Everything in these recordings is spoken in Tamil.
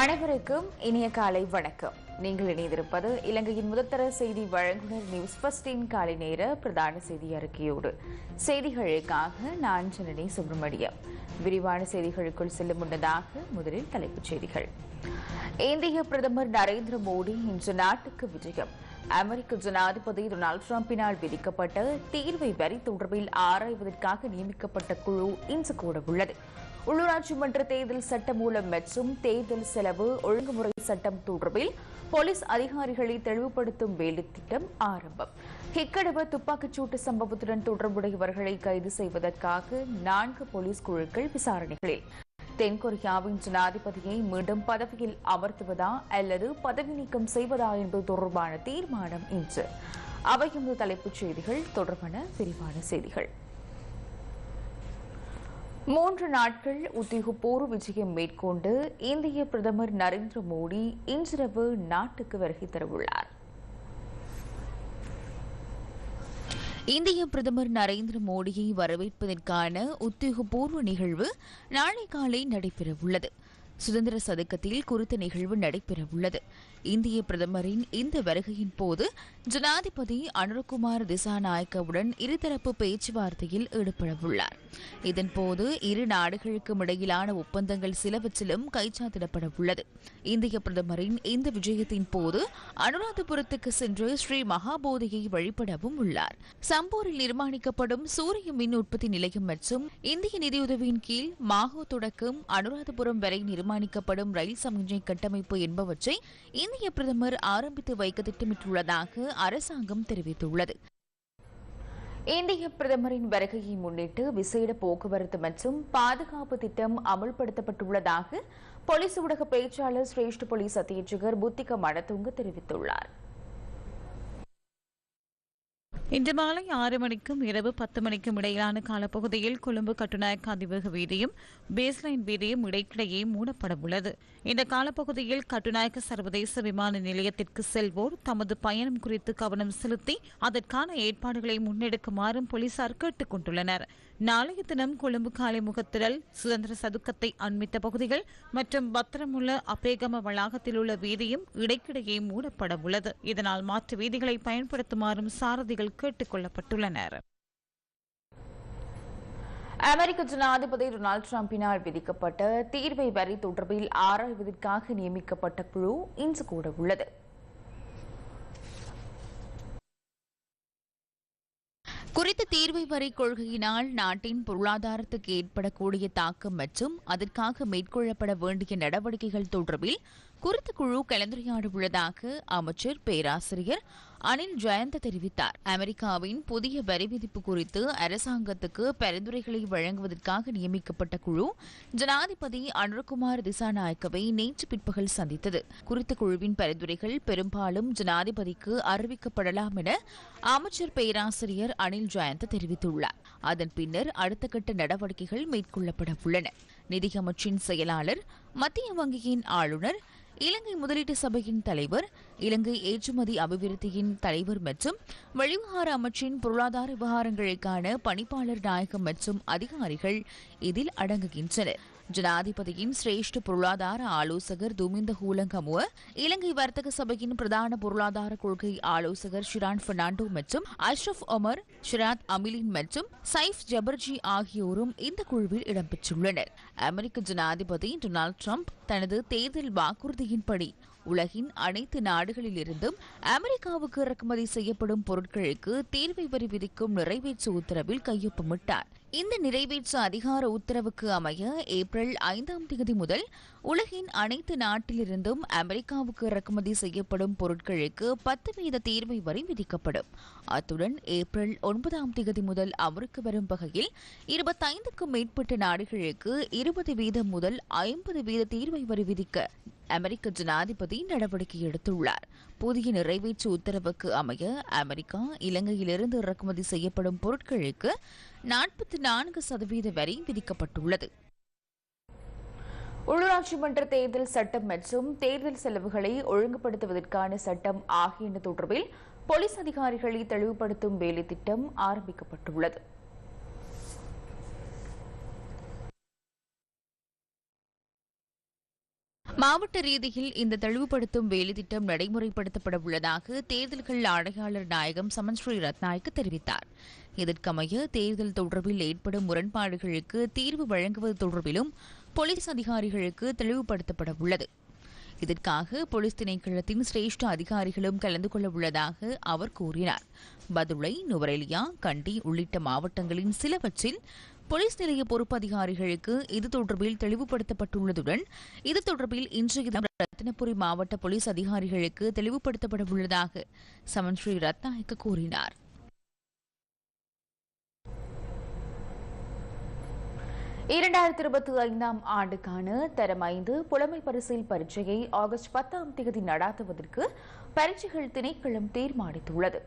அனைவருக்கும் இனிய காலை வணக்கம். நீங்கள் இணைந்திருப்பது இலங்கையின் முதற்தர செய்தி வழங்குனர் நியூஸ் பஸ்டின் காலை நேர பிரதான செய்தி அறிக்கையோடு. செய்திகளுக்காக நான் ஜனனி சுப்பிரமணியம். விரிவான செய்திகளுக்குள் செல்லும் முன்னதாக முதலில் தலைப்புச் செய்திகள். இந்திய பிரதமர் நரேந்திர மோடி இன்று நாட்டுக்கு விஜயம். அமெரிக்க ஜனாதிபதி டொனால்டு டிரம்பினால் விதிக்கப்பட்ட தீர்வை வரி தொடர்பில் ஆராய்வதற்காக நியமிக்கப்பட்ட குழு இன்று கூட உள்ளது உள்ளூராட்சி மன்ற தேர்தல் சட்டமூலம் மற்றும் தேர்தல் செலவு ஒழுங்குமுறை சட்டம் தொடர்பில் போலீஸ் அதிகாரிகளை தெளிவுபடுத்தும் வேலைத்திட்டம் ஆரம்பம். ஹிக்கடுவ துப்பாக்கிச்சூட்டு சம்பவத்துடன் தொடர்புடையவர்களை கைது செய்வதற்காக நான்கு போலீஸ் குழுக்கள் விசாரணைகளில். தென்கொரியாவின் ஜனாதிபதியை மீண்டும் பதவியில் அமர்த்துவதா அல்லது பதவி நீக்கம் செய்வதா என்பது தொடர்பான தீர்மானம் இன்று. அவையும் தலைப்புச் செய்திகள் தொடர்பான விரிவான செய்திகள். மூன்று நாட்கள் உத்தியோகபூர்வ விஜயம் மேற்கொண்டு இந்திய பிரதமர் நரேந்திர மோடி இன்றிரவு நாட்டுக்கு வருகை தரவுள்ளார். இந்திய பிரதமர் நரேந்திர மோடியை வரவேற்பதற்கான உத்தியோகபூர்வ நிகழ்வு நாளை காலை நடைபெறவுள்ளது. சுதந்திர சதுக்கத்தில் குறித்த நிகழ்வு நடைபெறவுள்ளது. இந்திய பிரதமரின் இந்த வருகையின் போது ஜனாதிபதி அனுரகுமார் திசாநாயக்கவுடன் இருதரப்பு பேச்சுவார்த்தையில் ஈடுபடவுள்ளார். இதன்போது இரு நாடுகளுக்கும் இடையிலான ஒப்பந்தங்கள் சிலவற்றிலும் கைச்சாத்திடப்படவுள்ளது. இந்திய பிரதமரின் இந்த விஜயத்தின் போது அனுராதபுரத்துக்கு சென்று ஸ்ரீ மகாபோதியை வழிபடவும் உள்ளார். சம்பூரில் நிர்மாணிக்கப்படும் சூரிய மின் உற்பத்தி நிலையம் மற்றும் இந்திய நிதியுதவியின் கீழ் மாகோ தொடக்கம் அனுராதபுரம் வரை நிர்மாணிக்கப்படும் ரயில் சமிஞ்சை கட்டமைப்பு என்பவற்றை இந்திய பிரதமர் ஆரம்பித்து வைக்க திட்டமிட்டுள்ளதாக அரசாங்கம் தெரிவித்துள்ளது. இந்திய பிரதமரின் வருகையை முன்னிட்டு விசேட போக்குவரத்து மற்றும் பாதுகாப்பு திட்டம் அமல்படுத்தப்பட்டுள்ளதாக போலீஸ் ஊடக பேச்சாளர் சிரேஷ்ட போலீஸ் அத்தியட்சகர் புத்திக மணத்துங்க தெரிவித்துள்ளார். இன்று மாலை ஆறு மணிக்கும் இரவு பத்து மணிக்கும் இடையிலான காலப்பகுதியில் கொழும்பு கட்டுநாயக்க அதிவேக வீதியும் பேஸ்லைன் வீதியும் இடைக்கிடையே மூடப்பட உள்ளது. இந்த காலப்பகுதியில் கட்டுநாயக்க சர்வதேச விமான நிலையத்திற்கு செல்வோர் தமது பயணம் குறித்து கவனம் செலுத்தி அதற்கான ஏற்பாடுகளை முன்னெடுக்குமாறும் போலீசார் கேட்டுக் கொண்டுள்ளனர். நாளைய தினம் கொழும்பு காலை முகத்திடல் சுதந்திர சதுக்கத்தை அண்மித்த பகுதிகள் மற்றும் பத்திரமுள்ள அபேகம வளாகத்தில் உள்ள வீதியும் இடைக்கிடையே மூடப்பட உள்ளது. இதனால் மாற்று வீதிகளை பயன்படுத்துமாறும் சாரதிகள் கேட்டுக் கொள்ளப்பட்டுள்ளனர் அமெரிக்க ஜனாதிபதி டொனால்டு டிரம்பினால் விதிக்கப்பட்ட தீர்வை வரி தொடர்பில் ஆராய்வதற்காக நியமிக்கப்பட்ட குழு இன்று கூட உள்ளது. குறித்த தீர்வை வரி கொள்கையினால் நாட்டின் பொருளாதாரத்துக்கு ஏற்படக்கூடிய தாக்கம் மற்றும் அதற்காக மேற்கொள்ளப்பட வேண்டிய நடவடிக்கைகள் தொடர்பில் குறித்த குழு கலந்துரையாட உள்ளதாக அமைச்சர் பேராசிரியர் அனில் ஜெயந்த தெரிவித்தார். அமெரிக்காவின் புதிய வரி விதிப்பு குறித்து அரசாங்கத்துக்கு பரிந்துரைகளை வழங்குவதற்காக நியமிக்கப்பட்ட குழு ஜனாதிபதி அனுரகுமார் திசாநாயக்கவை நேற்று பிற்பகல் சந்தித்தது. குறித்த குழுவின் பரிந்துரைகள் பெரும்பாலும் ஜனாதிபதிக்கு அறிவிக்கப்படலாம் என அமைச்சர் பேராசிரியர் அனில் ஜெயந்த் தெரிவித்துள்ளார். அதன் பின்னர் அடுத்த கட்ட நடவடிக்கைகள் மேற்கொள்ளப்பட உள்ளன. நிதியமைச்சின் செயலாளர் மத்திய வங்கியின் ஆளுநர் இலங்கை முதலீட்டு சபையின் தலைவர் இலங்கை ஏற்றுமதி அபிவிருத்தியின் தலைவர் மற்றும் வெளிவிவகார அமைச்சின் பொருளாதார விவகாரங்களுக்கான பணிப்பாளர் நாயகம் மற்றும் அதிகாரிகள் இதில் அடங்குகின்றனர். ஜனாதிபதியின் சிரேஷ்ட பொருளாதார ஆலோசகர் துமிந்த ஹூலங்கமுவ இலங்கை வர்த்தக சபையின் பிரதான பொருளாதார கொள்கை ஆலோசகர் ஷிரான் பெர்னாண்டோ மற்றும் அஷ்ரப் ஒமர் ஷிராத் அமிலின் மற்றும் சைஃப் ஜபர்ஜி ஆகியோரும் இந்த குழுவில் இடம்பெற்றுள்ளனர். அமெரிக்க ஜனாதிபதி டொனால்டு டிரம்ப் தனது தேர்தல் வாக்குறுதியின்படி உலகின் அனைத்து நாடுகளிலிருந்தும் அமெரிக்காவுக்கு இறக்குமதி செய்யப்படும் பொருட்களுக்கு தீர்வை வரி விதிக்கும் நிறைவேற்று உத்தரவில் கையொப்பமிட்டார். இந்த நிறைவேற்று அதிகார உத்தரவுக்கு அமைய ஏப்ரல் ஐந்தாம் தேதி முதல் உலகின் அனைத்து நாட்டிலிருந்தும் அமெரிக்காவுக்கு இறக்குமதி செய்யப்படும் பொருட்களுக்கு பத்து வீத தீர்வை வரி விதிக்கப்படும். அத்துடன் ஏப்ரல் ஒன்பதாம் தேதி முதல் அமலுக்கு வரும் வகையில் இருபத்தைந்துக்கும் மேற்பட்ட நாடுகளுக்கு இருபது வீதம் முதல் ஐம்பது வீத தீர்வை வரி விதிக்க அமெரிக்க ஜனாதிபதி நடவடிக்கை எடுத்துள்ளார். புதிய நிறைவேற்று உத்தரவுக்கு அமைய அமெரிக்கா இலங்கையிலிருந்து இறக்குமதி செய்யப்படும் பொருட்களுக்கு நாற்பத்தி நான்கு சதவீத வரி விதிக்கப்பட்டுள்ளது. உள்ளூராட்சி மன்ற தேர்தல் சட்டம் மற்றும் தேர்தல் செலவுகளை ஒழுங்குபடுத்துவதற்கான சட்டம் ஆகியன தொடர்பில் போலீஸ் அதிகாரிகளை தெளிவுபடுத்தும் வேலை திட்டம் ஆரம்பிக்கப்பட்டுள்ளது. மாவட்ட ரீதியில் இந்த தெளிவுபடுத்தும் வேலைத்திட்டம் நடைமுறைப்படுத்தப்பட உள்ளதாக தேர்தல்கள் ஆணையாளர் நாயகம் சமன்ஸ்ரீ ரத்நாயக்கு தெரிவித்தார். இதற்கமைய தேர்தல் தொடர்பில் ஏற்படும் முரண்பாடுகளுக்கு தீர்வு வழங்குவது தொடர்பிலும் போலீஸ் அதிகாரிகளுக்கு தெளிவுபடுத்தப்பட உள்ளது. இதற்காக போலீஸ் திணைக்களத்தின் சிரேஷ்ட அதிகாரிகளும் கலந்து கொள்ள உள்ளதாக அவர் கூறினார். பதுளை நுவரெலியா கண்டி உள்ளிட்ட மாவட்டங்களின் சிலவற்றில் போலீஸ் நிலைய பொறுப்பு அதிகாரிகளுக்கு இது தொடர்பில் தெளிவுபடுத்தப்பட்டுள்ளதுடன் இது தொடர்பில் இன்றைய ரத்தினபுரி மாவட்ட போலீஸ் அதிகாரிகளுக்கு தெளிவுபடுத்தப்பட உள்ளதாக சமன் ஸ்ரீ ரத்நாயக்க கூறினார். இரண்டாயிரத்தி இருபத்தி ஐந்தாம் ஆண்டுக்கான தரம் ஐந்து புலமை பரிசில் பரீட்சையை ஆகஸ்ட் பத்தாம் தேதி நடாத்துவதற்கு பரீட்சைகள் திணைக்களம் தீர்மானித்துள்ளது.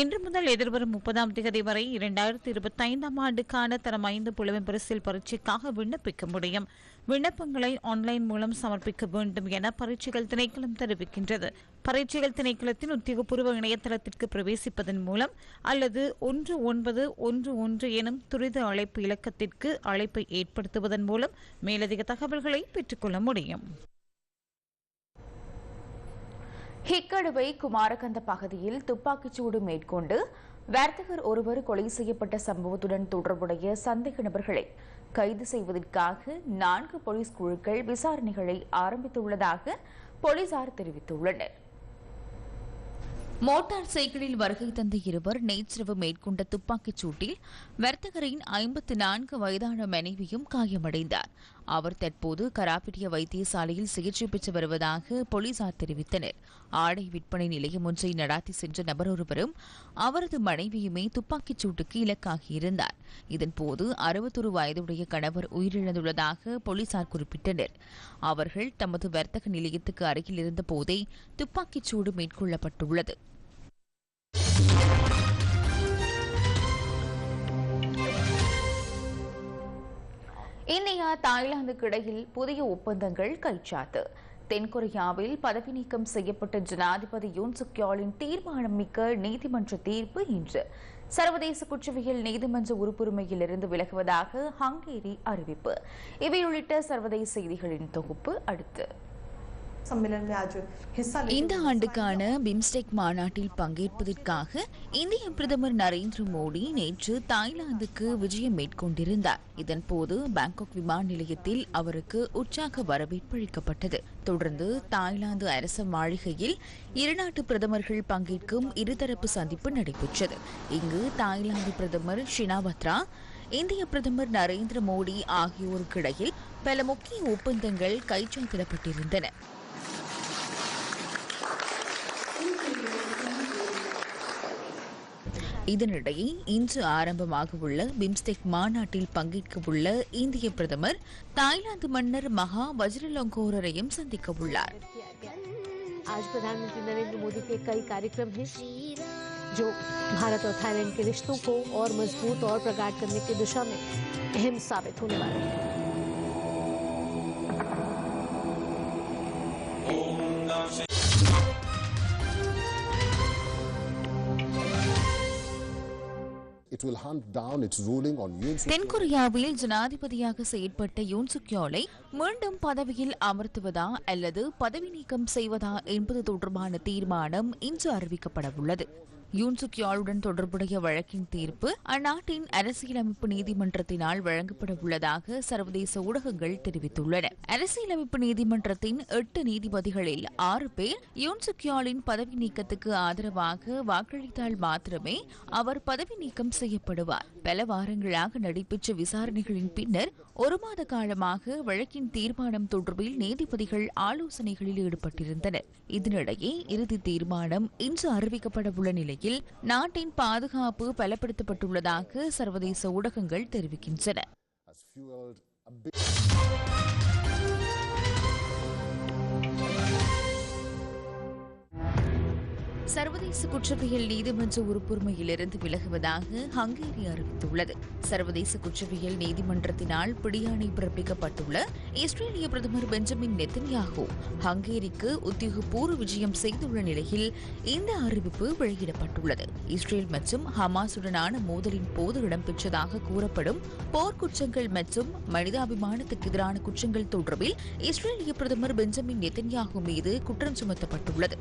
இன்று முதல் எதிர்வரும் முப்பதாம் தேதி வரை இரண்டாயிரத்தி இருபத்தி ஐந்தாம் ஆண்டுக்கான தரம் ஐந்து புலமை பரிசில் பரீட்சைக்காக விண்ணப்பிக்க முடியும். விண்ணப்பங்களை ஆன்லைன் மூலம் சமர்ப்பிக்க வேண்டும் என பரீட்சைகள் திணைக்களம் தெரிவிக்கின்றது. பரீட்சைகள் திணைக்களத்தின் உத்தியோகபூர்வ இணையதளத்திற்கு பிரவேசிப்பதன் மூலம் அல்லது ஒன்று ஒன்பது ஒன்று ஒன்று எனும் துரித அழைப்பு இலக்கத்திற்கு அழைப்பை ஏற்படுத்துவதன் மூலம் மேலதிக தகவல்களை பெற்றுக்கொள்ள முடியும். ஹிக்கடுவை குமாரகந்த பகுதியில் துப்பாக்கிச்சூடு மேற்கொண்டு வர்த்தகர் ஒருவர் கொலை செய்யப்பட்ட சம்பவத்துடன் தொடர்புடைய சந்தேக நபர்களை கைது செய்வதற்காக நான்கு போலீஸ் குழுக்கள் விசாரணைகளை ஆரம்பித்துள்ளதாக போலீசார் தெரிவித்துள்ளனர். மோட்டார் சைக்கிளில் வருகை தந்த இருவர் நேற்றிரவு மேற்கொண்ட துப்பாக்கிச் சூட்டில் வர்த்தகரின் ஐம்பத்தி நான்கு வயதான மனைவியும் காயமடைந்தார். அவர் தற்போது கராப்பிட்டிய வைத்தியசாலையில் சிகிச்சை பெற்று வருவதாக போலீசார் தெரிவித்தனர். ஆடை விற்பனை நிலையம் ஒன்றை நடாத்தி சென்ற நபர் ஒருவரும் அவரது மனைவியுமே துப்பாக்கிச் சூட்டுக்கு இலக்காகியிருந்தார். இதன்போது அறுபத்தொரு வயதுடைய கணவர் உயிரிழந்துள்ளதாக போலீசார் குறிப்பிட்டனர். அவர்கள் தமது வர்த்தக நிலையத்துக்கு அருகில் இருந்த போதே துப்பாக்கிச் சூடு மேற்கொள்ளப்பட்டுள்ளது. இந்தியா தாய்லாந்துக்கு இடையில் புதிய ஒப்பந்தங்கள் கைச்சாத்து. தென்கொரியாவில் பதவி நீக்கம் செய்யப்பட்ட ஜனாதிபதி யூன் சுக்யாலின் தீர்மானம் மிக்க நீதிமன்ற தீர்ப்பு இன்று. சர்வதேச குற்றவியல் நீதிமன்ற உறுப்புரிமையிலிருந்து விலகுவதாக ஹங்கேரி அறிவிப்பு. இவை உள்ளிட்ட சர்வதேச செய்திகளின் தொகுப்பு அடுத்து. இந்த ஆண்டுக்கான பிம்ஸ்டெக் மாநாட்டில் பங்கேற்பதற்காக இந்திய பிரதமர் நரேந்திர மோடி நேற்று தாய்லாந்துக்கு விஜயம் மேற்கொண்டிருந்தார். இதன்போது பாங்காக் விமான நிலையத்தில் அவருக்கு உற்சாக வரவேற்பு அளிக்கப்பட்டது. தொடர்ந்து தாய்லாந்து அரச மாளிகையில் இருநாட்டு பிரதமர்கள் பங்கேற்கும் இருதரப்பு சந்திப்பு நடைபெற்றது. இங்கு தாய்லாந்து பிரதமர் ஷினாபத்ரா இந்திய பிரதமர் நரேந்திர மோடி ஆகியோருக்கிடையில் பல முக்கிய ஒப்பந்தங்கள் கைச்சாத்திடப்பட்டிருந்தன. இதனிடையே இன்று ஆரம்பமாக உள்ள பிம்ஸ்டெக் மாநாட்டில் பங்கேற்க உள்ள இந்திய பிரதமர் தாய்லாந்து மன்னர் மகா வஜ்ரலங்கோரரையும் சந்திக்க உள்ளார் आज प्रधानमंत्री नरेंद्र मोदी के कई कार्यक्रम हैं जो भारत और थाईलैंड के रिश्तों को और मजबूत और प्रगाढ़ करने की दिशा में अहम साबित होने वाले हैं தென்கொரியாவில் ஜனாதிபதியாக செயற்பட்ட யூன் சுக்யோலை மீண்டும் பதவியில் அமர்த்துவதா அல்லது பதவி நீக்கம் செய்வதா என்பது தொடர்பான தீர்மானம் இன்று அறிவிக்கப்பட உள்ளது யூன்சுக்யோலுடன் தொடர்புடைய வழக்கின் தீர்ப்பு அந்நாட்டின் அரசியலமைப்பு நீதிமன்றத்தினால் வழங்கப்பட உள்ளதாக சர்வதேச ஊடகங்கள் தெரிவித்துள்ளன. அரசியலமைப்பு நீதிமன்றத்தின் எட்டு நீதிபதிகளில் ஆறு பேர் யூன்சுக்யோலின் பதவி நீக்கத்துக்கு ஆதரவாக வாக்களித்தால் மாத்திரமே அவர் பதவி நீக்கம் செய்யப்படுவார். பல வாரங்களாக நடைபெற்ற விசாரணைகளின் பின்னர் ஒரு மாத காலமாக வழக்கின் தீர்மானம் தொடர்பில் நீதிபதிகள் ஆலோசனைகளில் ஈடுபட்டிருந்தனர். இதனிடையே இறுதி தீர்மானம் இன்று அறிவிக்கப்பட உள்ள நிலையில் நாட்டின் பாதுகாப்பு பலப்படுத்தப்பட்டுள்ளதாக சர்வதேச ஊடகங்கள் தெரிவிக்கின்றன. சர்வதேச குற்றவியல் நீதிமன்ற உறுப்புரிமையிலிருந்து விலகுவதாக ஹங்கேரி அறிவித்துள்ளது. சர்வதேச குற்றவியல் நீதிமன்றத்தினால் பிடியாணை பிறப்பிக்கப்பட்டுள்ள இஸ்ரேலிய பிரதமர் பெஞ்சமின் நெத்தன்யாகு ஹங்கேரிக்கு உத்தியோகபூர்வ விஜயம் செய்துள்ள நிலையில் இந்த அறிவிப்பு வெளியிடப்பட்டுள்ளது. இஸ்ரேல் மற்றும் ஹமாசுடனான மோதலின் போது இடம்பெற்றதாக கூறப்படும் போர்க்குற்றங்கள் மற்றும் மனிதாபிமானத்துக்கு எதிரான குற்றங்கள் தொடர்பில் இஸ்ரேலிய பிரதமர் பெஞ்சமின் நெத்தன்யாகு மீது குற்றம் சுமத்தப்பட்டுள்ளது.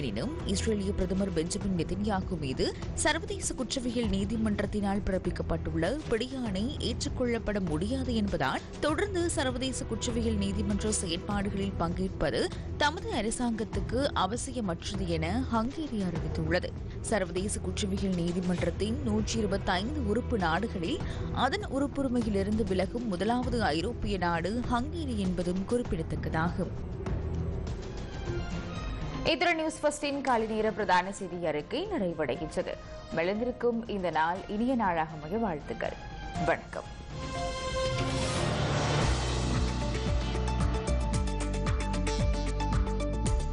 எனினும் இஸ்ரேலிய பிரதமர் பெஞ்சமின் நெதன்யாகு மீது சர்வதேச குற்றவியல் நீதிமன்றத்தினால் பிறப்பிக்கப்பட்டுள்ள பிடியாணை ஏற்றுக்கொள்ளப்பட முடியாது என்பதால் தொடர்ந்து சர்வதேச குற்றவியல் நீதிமன்ற செயற்பாடுகளில் பங்கேற்பது தமது அரசாங்கத்துக்கு அவசியமற்றது என ஹங்கேரி அறிவித்துள்ளது. சர்வதேச குற்றவியல் நீதிமன்றத்தின் நூற்றி இருபத்தி ஐந்து உறுப்பு நாடுகளில் அதன் உறுப்புரிமையிலிருந்து விலகும் முதலாவது ஐரோப்பிய நாடு ஹங்கேரி என்பதும் குறிப்பிடத்தக்கதாகும். இத்திர நியூஸ் ஃபர்ஸ்டின் காலை நேர பிரதான செய்தி அறிக்கை நிறைவடைகின்றது. மெளிந்திருக்கும் இந்த நாள் இனிய நாளாக மிக வாழ்த்துக்கள். வணக்கம்.